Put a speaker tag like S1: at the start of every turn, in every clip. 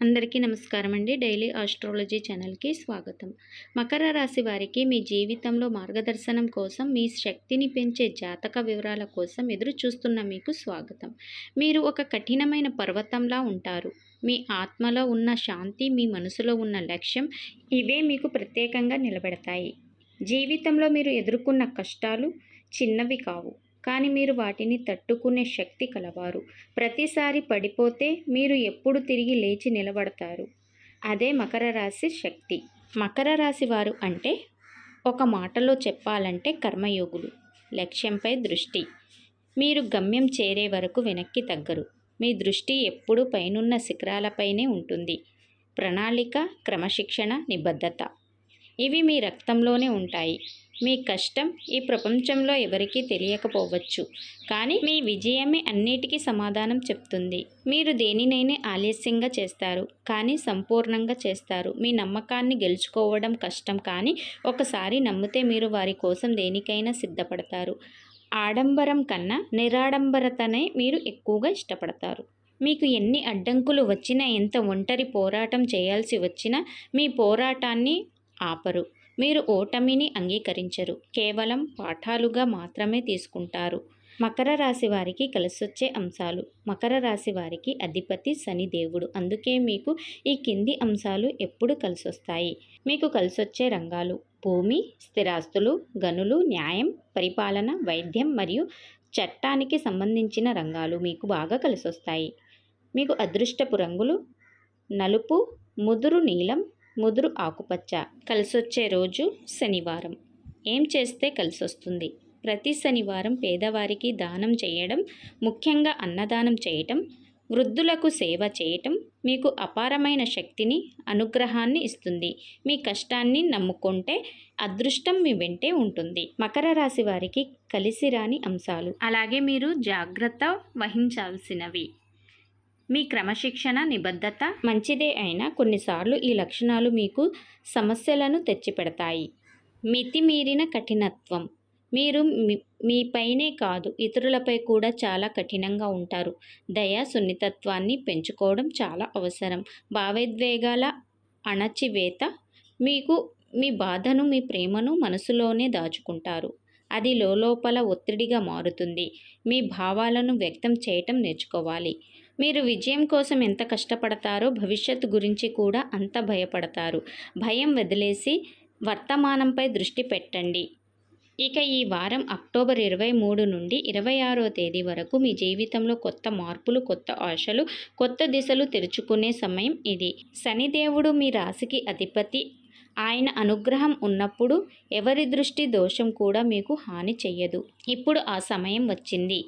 S1: అందరికీ నమస్కారం అండి డైలీ ఆస్ట్రాలజీ ఛానల్కి స్వాగతం. మకర రాశి వారికి మీ జీవితంలో మార్గదర్శనం కోసం మీ శక్తిని పెంచే జాతక వివరాల కోసం ఎదురు చూస్తున్న మీకు స్వాగతం. మీరు ఒక కఠినమైన పర్వతంలా ఉంటారు. మీ ఆత్మలో ఉన్న శాంతి మీ మనసులో ఉన్న లక్ష్యం ఇవే మీకు ప్రత్యేకంగా నిలబెడతాయి. జీవితంలో మీరు ఎదుర్కొన్న కష్టాలు చిన్నవి కావు. కానీ మీరు వాటిని తట్టుకునే శక్తి కలవారు. ప్రతిసారి పడిపోతే మీరు ఎప్పుడు తిరిగి లేచి నిలబడతారు. అదే మకర రాశి శక్తి. మకర రాశి వారు అంటే ఒక మాటలో చెప్పాలంటే కర్మయోగులు. లక్ష్యంపై దృష్టి. మీరు గమ్యం చేరే వరకు వెనక్కి తగ్గరు. మీ దృష్టి ఎప్పుడూ పైనున్న శిఖరాలపైనే ఉంటుంది. ప్రణాళిక క్రమశిక్షణ నిబద్ధత. ఇవి మీ రక్తంలోనే ఉంటాయి. మీ కష్టం ఈ ప్రపంచంలో ఎవరికీ తెలియకపోవచ్చు. కానీ మీ విజయమే అన్నిటికీ సమాధానం చెప్తుంది. మీరు దేనినైనా ఆలస్యంగా చేస్తారు. కానీ సంపూర్ణంగా చేస్తారు. మీ నమ్మకాన్ని గెలుచుకోవడం కష్టం. కానీ ఒకసారి నమ్మితే మీరు వారి కోసం దేనికైనా సిద్ధపడతారు. ఆడంబరం కన్నా నిరాడంబరతనే మీరు ఎక్కువగా ఇష్టపడతారు. మీకు ఎన్ని అడ్డంకులు వచ్చినా ఎంత ఒంటరి పోరాటం చేయాల్సి వచ్చినా మీ పోరాటాన్ని ఆపరు. మీరు ఓటమిని అంగీకరించరు. కేవలం పాఠాలుగా మాత్రమే తీసుకుంటారు. మకర రాశి వారికి కలిసొచ్చే అంశాలు. మకర రాశి వారికి అధిపతి శని దేవుడు. అందుకే మీకు ఈ కింది అంశాలు ఎప్పుడు కలిసొస్తాయి. మీకు కలిసొచ్చే రంగాలు భూమి స్థిరాస్తులు గనులు న్యాయం పరిపాలన వైద్యం మరియు చట్టానికి సంబంధించిన రంగాలు మీకు బాగా కలిసొస్తాయి. మీకు అదృష్టపు రంగులు నలుపు ముదురు నీలం ముదురు ఆకుపచ్చ కలిసొచ్చే రోజు శనివారం. ఏం చేస్తే కలిసొస్తుంది? ప్రతి శనివారం పేదవారికి దానం చేయడం ముఖ్యంగా అన్నదానం చేయటం వృద్ధులకు సేవ చేయటం మీకు అపారమైన శక్తిని అనుగ్రహాన్ని ఇస్తుంది. మీ కష్టాన్ని నమ్ముకుంటే అదృష్టం మీ వెంటే ఉంటుంది. మకర రాశి వారికి కలిసి రాని అంశాలు. అలాగే మీరు జాగ్రత్త వహించాల్సినవి. మీ క్రమశిక్షణ నిబద్ధత మంచిదే అయినా కొన్నిసార్లు ఈ లక్షణాలు మీకు సమస్యలను తెచ్చిపెడతాయి. మితిమీరిన కఠినత్వం. మీరు మీపైనే కాదు ఇతరులపై కూడా చాలా కఠినంగా ఉంటారు. దయ సున్నితత్వాన్ని పెంచుకోవడం చాలా అవసరం. భావోద్వేగాల అణచివేత మీకు మీ బాధను మీ ప్రేమను మనసులోనే దాచుకుంటారు. అది లోపల ఒత్తిడిగా మారుతుంది. మీ భావాలను వ్యక్తం చేయటం నేర్చుకోవాలి. మీరు విజయం కోసం ఎంత కష్టపడతారో భవిష్యత్తు గురించి కూడా అంత భయపడతారు. భయం వదిలేసి వర్తమానంపై దృష్టి పెట్టండి. ఇక ఈ వారం అక్టోబర్ ఇరవై మూడు నుండి ఇరవై ఆరో తేదీ వరకు మీ జీవితంలో కొత్త మార్పులు కొత్త ఆశలు కొత్త దిశలు తెరుచుకునే సమయం ఇది. శనిదేవుడు మీ రాశికి అధిపతి. ఆయన అనుగ్రహం ఉన్నప్పుడు ఎవరి దృష్టి దోషం కూడా మీకు హాని చెయ్యదు. ఇప్పుడు ఆ సమయం వచ్చింది.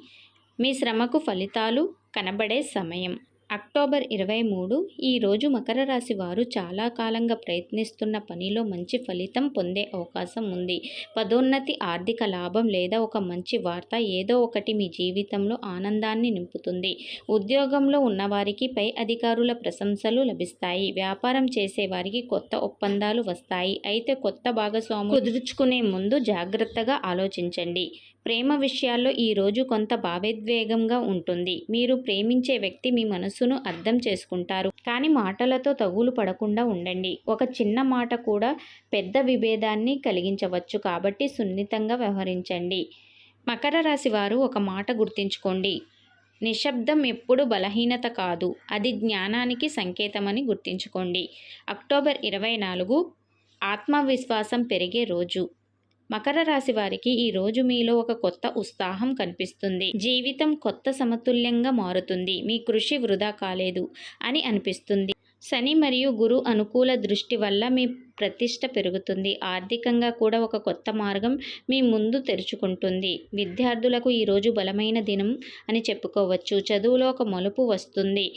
S1: మీ శ్రమకు ఫలితాలు కనబడే సమయం. అక్టోబర్ ఇరవై మూడు ఈరోజు మకర రాశి వారు చాలా కాలంగా ప్రయత్నిస్తున్న పనిలో మంచి ఫలితం పొందే అవకాశం ఉంది. పదోన్నతి ఆర్థిక లాభం లేదా ఒక మంచి వార్త ఏదో ఒకటి మీ జీవితంలో ఆనందాన్ని నింపుతుంది. ఉద్యోగంలో ఉన్నవారికి పై అధికారుల ప్రశంసలు లభిస్తాయి. వ్యాపారం చేసేవారికి కొత్త ఒప్పందాలు వస్తాయి. అయితే కొత్త భాగస్వాములు కుదుర్చుకునే ముందు జాగ్రత్తగా ఆలోచించండి. ప్రేమ విషయాల్లో ఈరోజు కొంత భావోద్వేగంగా ఉంటుంది. మీరు ప్రేమించే వ్యక్తి మీ మనసు మనస్సును అర్థం చేసుకుంటారు. కానీ మాటలతో తగులు పడకుండా ఉండండి. ఒక చిన్న మాట కూడా పెద్ద విభేదాన్ని కలిగించవచ్చు కాబట్టి సున్నితంగా వ్యవహరించండి. మకర రాశి వారు ఒక మాట గుర్తుంచుకోండి. నిశ్శబ్దం ఎప్పుడు బలహీనత కాదు. అది జ్ఞానానికి సంకేతమని గుర్తుంచుకోండి. అక్టోబర్ ఇరవై నాలుగు ఆత్మవిశ్వాసం పెరిగే రోజు. మకర రాశి వారికి ఈ రోజు మీలో ఒక కొత్త ఉత్సాహం కనిపిస్తుంది. జీవితం కొత్త సమతుల్యంగా మారుతుంది. మీ కృషి వృధా కాలేదు అని అనిపిస్తుంది. శని మరియు గురు అనుకూల దృష్టి వల్ల మీ ప్రతిష్ట పెరుగుతుంది. ఆర్థికంగా కూడా ఒక కొత్త మార్గం మీ ముందు తెరుచుకుంటుంది. విద్యార్థులకు ఈరోజు బలమైన దినం అని చెప్పుకోవచ్చు. చదువులో ఒక మలుపు వస్తుంది.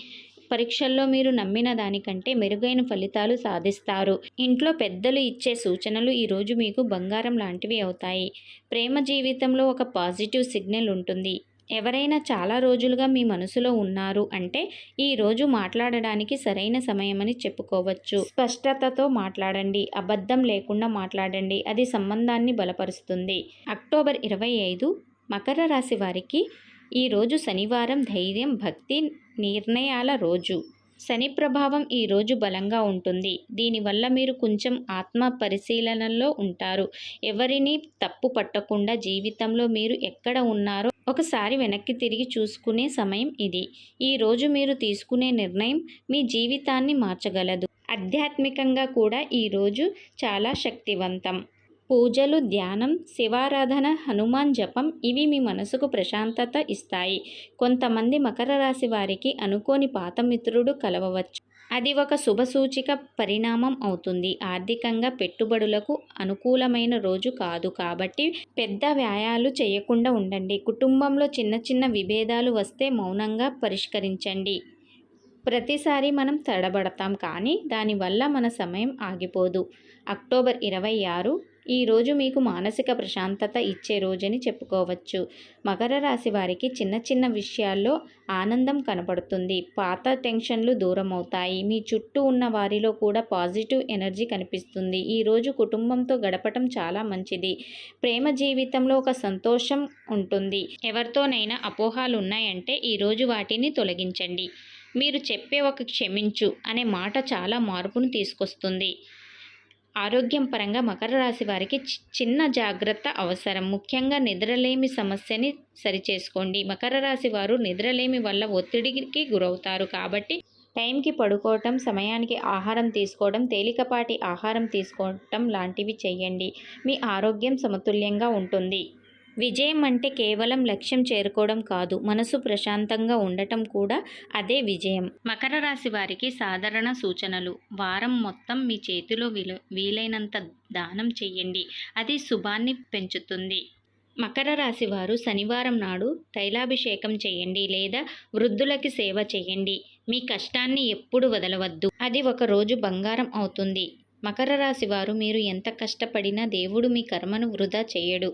S1: పరీక్షల్లో మీరు నమ్మిన దానికంటే మెరుగైన ఫలితాలు సాధిస్తారు. ఇంట్లో పెద్దలు ఇచ్చే సూచనలు ఈరోజు మీకు బంగారం లాంటివి అవుతాయి. ప్రేమ జీవితంలో ఒక పాజిటివ్ సిగ్నల్ ఉంటుంది. ఎవరైనా చాలా రోజులుగా మీ మనసులో ఉన్నారు అంటే ఈ రోజు మాట్లాడడానికి సరైన సమయమని చెప్పుకోవచ్చు. స్పష్టతతో మాట్లాడండి. అబద్ధం లేకుండా మాట్లాడండి. అది సంబంధాన్ని బలపరుస్తుంది. అక్టోబర్ ఇరవై ఐదు మకర రాశి వారికి ఈరోజు శనివారం ధైర్యం భక్తి నిర్ణయాల రోజు. శని ప్రభావం ఈరోజు బలంగా ఉంటుంది. దీనివల్ల మీరు కొంచెం ఆత్మ పరిశీలనలో ఉంటారు. ఎవరిని తప్పు పట్టకుండా జీవితంలో మీరు ఎక్కడ ఉన్నారో ఒకసారి వెనక్కి తిరిగి చూసుకునే సమయం ఇది. ఈరోజు మీరు తీసుకునే నిర్ణయం మీ జీవితాన్ని మార్చగలదు. ఆధ్యాత్మికంగా కూడా ఈరోజు చాలా శక్తివంతం. పూజలు ధ్యానం శివారాధన హనుమాన్ జపం ఇవి మీ మనసుకు ప్రశాంతత ఇస్తాయి. కొంతమంది మకర రాశి వారికి అనుకోని పాత మిత్రుడు కలవవచ్చు. అది ఒక శుభసూచిక పరిణామం అవుతుంది. ఆర్థికంగా పెట్టుబడులకు అనుకూలమైన రోజు కాదు. కాబట్టి పెద్ద వ్యాయాలు చేయకుండా ఉండండి. కుటుంబంలో చిన్న చిన్న విభేదాలు వస్తే మౌనంగా పరిష్కరించండి. ప్రతిసారి మనం తడబడతాం. కానీ దానివల్ల మన సమయం ఆగిపోదు. అక్టోబర్ ఇరవై ఆరు ఈ రోజు మీకు మానసిక ప్రశాంతత ఇచ్చే రోజని చెప్పుకోవచ్చు. మకర రాశి వారికి చిన్న చిన్న విషయాల్లో ఆనందం కనపడుతుంది. పాత టెన్షన్లు దూరం అవుతాయి మీ చుట్టూ ఉన్న వారిలో కూడా పాజిటివ్ ఎనర్జీ కనిపిస్తుంది. ఈరోజు కుటుంబంతో గడపటం చాలా మంచిది. ప్రేమ జీవితంలో ఒక సంతోషం ఉంటుంది. ఎవరితోనైనా అపోహాలు ఉన్నాయంటే ఈరోజు వాటిని తొలగించండి. మీరు చెప్పే ఒక క్షమించు అనే మాట చాలా మార్పును తీసుకొస్తుంది. ఆరోగ్యం పరంగా మకర రాశి వారికి చి- చిన్న జాగ్రత్త అవసరం. ముఖ్యంగా నిద్రలేమి సమస్యని సరిచేసుకోండి. మకర రాశి వారు నిద్రలేమి వల్ల ఒత్తిడికి గురవుతారు కాబట్టి టైంకి పడుకోవటం సమయానికి ఆహారం తీసుకోవడం తేలికపాటి ఆహారం తీసుకోవటం లాంటివి చేయండి. మీ ఆరోగ్యం సమతుల్యంగా ఉంటుంది. విజయం అంటే కేవలం లక్ష్యం చేరుకోవడం కాదు మనసు ప్రశాంతంగా ఉండటం కూడా అదే విజయం. మకర రాశి వారికి సాధారణ సూచనలు. వారం మొత్తం మీ చేతిలో వీలు వీలైనంత దానం చెయ్యండి. అది శుభాన్ని పెంచుతుంది. మకర రాశి వారు శనివారం నాడు తైలాభిషేకం చేయండి లేదా వృద్ధులకి సేవ చేయండి మీ కష్టాన్ని ఎప్పుడు వదలవద్దు. అది ఒక రోజు బంగారం అవుతుంది. మకర రాశి వారు మీరు ఎంత కష్టపడినా దేవుడు మీ కర్మను వృధా చేయడు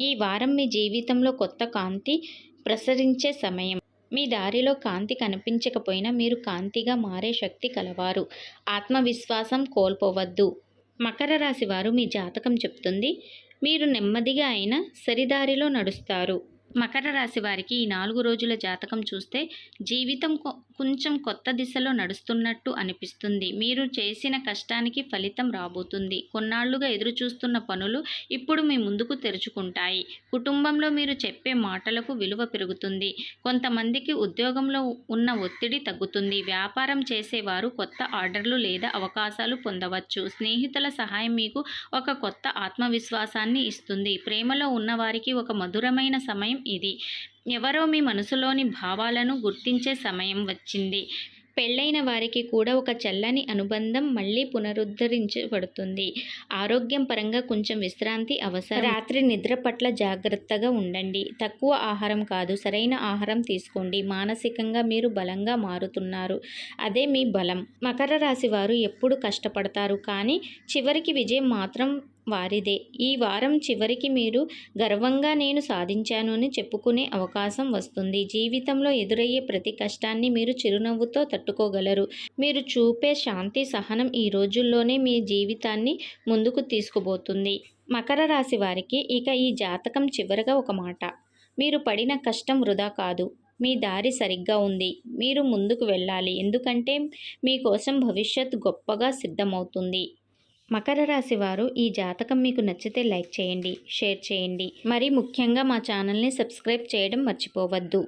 S1: ఈ వారం మీ జీవితంలో కొత్త కాంతి ప్రసరించే సమయం. మీ దారిలో కాంతి కనిపించకపోయినా మీరు కాంతిగా మారే శక్తి కలవారు. ఆత్మవిశ్వాసం కోల్పోవద్దు. మకర రాశి వారు మీ జాతకం చెప్తుంది. మీరు నెమ్మదిగా అయినా సరిదారిలో నడుస్తారు. మకర రాశి వారికి ఈ నాలుగు రోజుల జాతకం చూస్తే జీవితం కొ- కొంచెం కొత్త దిశలో నడుస్తున్నట్టు అనిపిస్తుంది. మీరు చేసిన కష్టానికి ఫలితం రాబోతుంది. కొన్నాళ్ళుగా ఎదురు చూస్తున్న పనులు ఇప్పుడు మీ ముందుకు తెరుచుకుంటాయి. కుటుంబంలో మీరు చెప్పే మాటలకు విలువ పెరుగుతుంది. కొంతమందికి ఉద్యోగంలో ఉన్న ఒత్తిడి తగ్గుతుంది. వ్యాపారం చేసేవారు కొత్త ఆర్డర్లు లేదా అవకాశాలు పొందవచ్చు. స్నేహితుల సహాయం మీకు ఒక కొత్త ఆత్మవిశ్వాసాన్ని ఇస్తుంది. ప్రేమలో ఉన్నవారికి ఒక మధురమైన సమయం ఇది. ఎవరో మీ మనసులోని భావాలను గుర్తించే సమయం వచ్చింది. పెళ్ళైన వారికి కూడా ఒక చల్లని అనుబంధం మళ్ళీ పునరుద్ధరించబడుతుంది. ఆరోగ్యం పరంగా కొంచెం విశ్రాంతి అవసరం. రాత్రి నిద్ర పట్ల జాగ్రత్తగా ఉండండి. తక్కువ ఆహారం కాదు సరైన ఆహారం తీసుకోండి. మానసికంగా మీరు బలంగా మారుతున్నారు. అదే మీ బలం. మకర రాశి వారు ఎప్పుడు కష్టపడతారు? కానీ చివరికి విజయం మాత్రం వారిదే. ఈ వారం చివరికి మీరు గర్వంగా నేను సాధించాను అని చెప్పుకునే అవకాశం వస్తుంది. జీవితంలో ఎదురయ్యే ప్రతి కష్టాన్ని మీరు చిరునవ్వుతో తట్టుకోగలరు. మీరు చూపే శాంతి సహనం ఈ రోజుల్లోనే మీ జీవితాన్ని ముందుకు తీసుకుపోతుంది. మకర రాశి వారికి ఇక ఈ జాతకం చివరగా ఒక మాట. మీరు పడిన కష్టం వృధా కాదు. మీ దారి సరిగ్గా ఉంది. మీరు ముందుకు వెళ్ళాలి. ఎందుకంటే మీకోసం భవిష్యత్ గొప్పగా సిద్ధమవుతుంది. మకర రాశి వారు ఈ జాతకం మీకు నచ్చితే లైక్ చేయండి షేర్ చేయండి. మరి ముఖ్యంగా మా ఛానల్ని సబ్స్క్రైబ్ చేయడం మర్చిపోవద్దు.